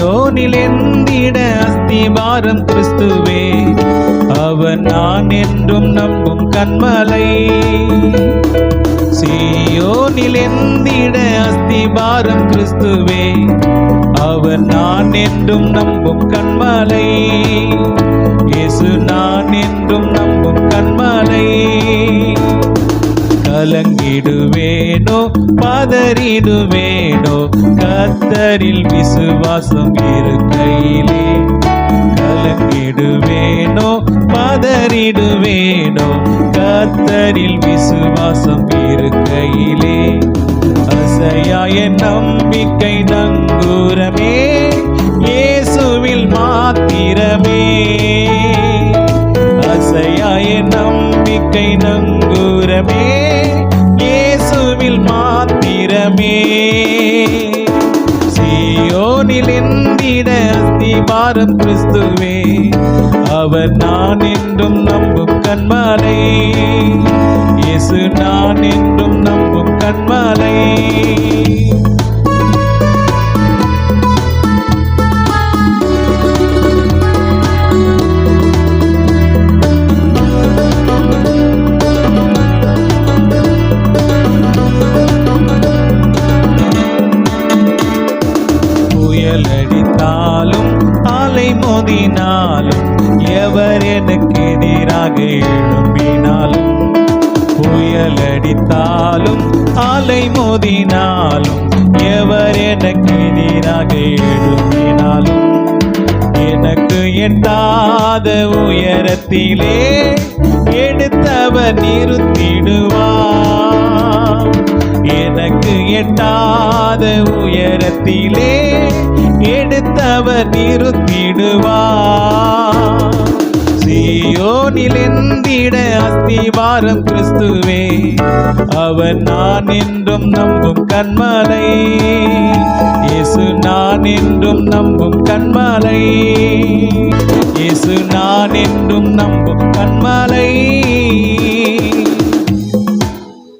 சியோனிலெந்திட அஸ்திபாரம் கிறிஸ்துவே அவன் நான் என்றும் நம்பும் கண்மலை. சியோனிலெந்திட அஸ்திபாரம் கிறிஸ்துவே அவன் நான் என்றும் நம்பும் கண்மலை. இயேசு நான் கலங்கிடுவேனோ பதறிடுவேனோ? கத்தரில் விசுவாசம் இருக்கையிலே கலங்கிடுவேனோ? பதறிடுவேனோ? கத்தரில் விசுவாசம் இருக்கையிலே அசையாய நம்பிக்கை நங்கூரமே இயேசுவில் மாத்திரமே. அசையாய நம்பிக்கை நங்கூரமே. மாத்திரமே சீயோனில் எந்திட அஸ்திபாரம் கிறிஸ்துவே. அவர் நான் என்றும் நம்பும் கண்மாலை அலை எவர் எனக்கு எதிராக எழும்பினாலும் புயல் அடித்தாலும் அலை மோதினாலும் எவர் எனக்கு எதிராக எழும்பினாலும் எனக்கு எட்டாத உயரத்திலே எடுத்தவர் நிறுத்திடுவார். எனக்கு எட்டாத உயரத்திலே எடுத்தவர் நிறுத்திடுவார் சீயோனில் அஸ்திவாரம் கிறிஸ்துவே அவர் நான் என்றும் நம்பும் கண்மலை. இயேசு நான் என்றும் நம்பும் கண்மலை. இயேசு நான் என்றும் நம்பும் கண்மலை.